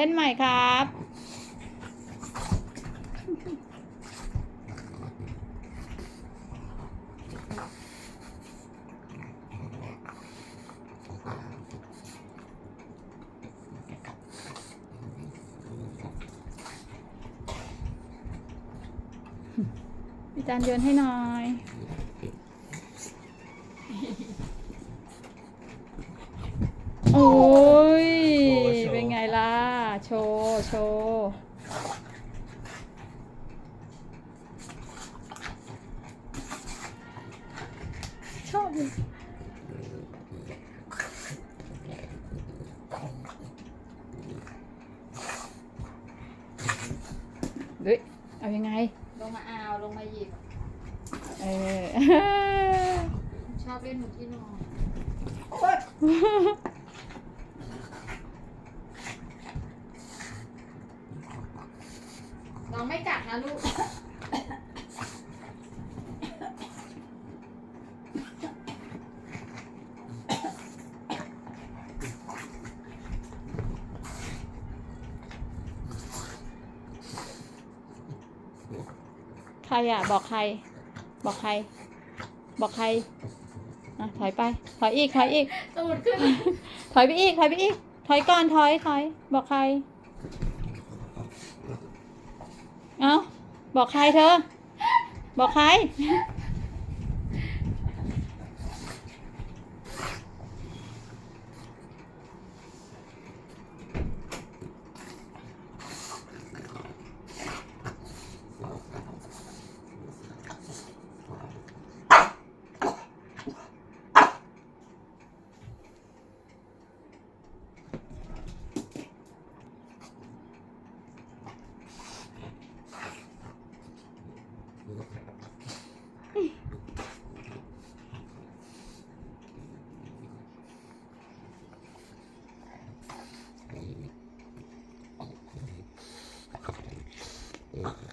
เล่นใหม่ครับพี่จานโยนให้หน่อย โอ้ย เป็นไงล่ะ โชว์โชว์ชอบเลยเฮ้ยเอายังไง ลงมาเอาลงมาหยิบ เออ ชอบเล่นหนูที่นอน น้องไม่กัดนะลูก ใครอะ บอกใคร บอกใคร บอกใครอะถอยไป ถอยอีก ถอยอีก ตูดขึ้น ถอยไปอีก ถอยไปอีก ถอยก่อน ถอย ถอย บอกใคร เอ้าบอกใครเธอ บอกใคร Yeah.